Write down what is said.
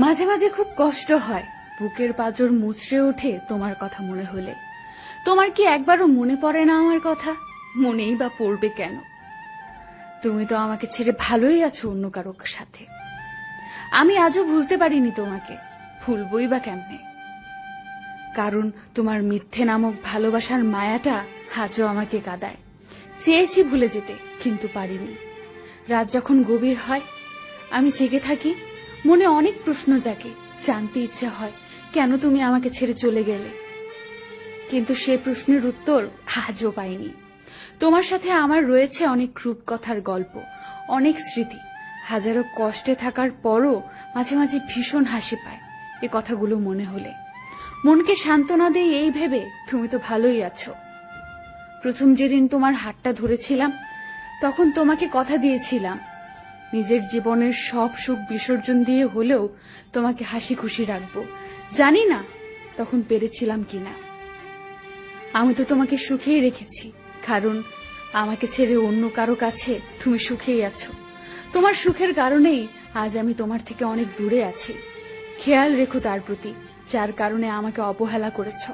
মাঝে মাঝে খুব কষ্ট হয়। বুকের পাজর মুচড়ে ওঠে তোমার কথা মনে হলে। তোমার কি একবারও মনে পড়ে না আমার কথা? মনেই বা পড়বে কেন? তুমি তো আমাকে ছেড়ে ভালোই আছো অন্য কারোর সাথে। আমি আজও ভুলতে পারিনি তোমাকে। ভুলবই বা কেমনে? কারণ তোমার মিথ্যে নামক ভালোবাসার মায়াটা আজও আমাকে কাদায়। চেয়েছি ভুলে যেতে, কিন্তু পারিনি। রাত যখন গভীর হয়, আমি জেগে থাকি মনে অনেক প্রশ্ন জাগে। জানতে ইচ্ছে হয়, কেন তুমি আমাকে ছেড়ে চলে গেলে? কিন্তু সে প্রশ্নের উত্তর আজও পাইনি। তোমার সাথে আমার রয়েছে অনেক রূপকথার গল্প, অনেক স্মৃতি। হাজারো কষ্টে থাকার পরও মাঝে মাঝে ভীষণ হাসি পায় এ কথাগুলো মনে হলে। মনকে সান্ত্বনা দেই এই ভেবে তুমি তো ভালোই আছো। প্রথম যেদিন তোমার হাতটা ধরেছিলাম, তখন তোমাকে কথা দিয়েছিলাম নিজের জীবনের সব সুখ বিসর্জন দিয়ে হলেও তোমাকে হাসি খুশি রাখব। জানি না তখন পেরেছিলাম কিনা। আমি তো তোমাকে সুখেই রেখেছি, কারণ আমাকে ছেড়ে অন্য কারও কাছে তুমি সুখেই আছো। তোমার সুখের কারণেই আজ আমি তোমার থেকে অনেক দূরে আছি। খেয়াল রেখো তার প্রতি, যার কারণে আমাকে অবহেলা করেছ।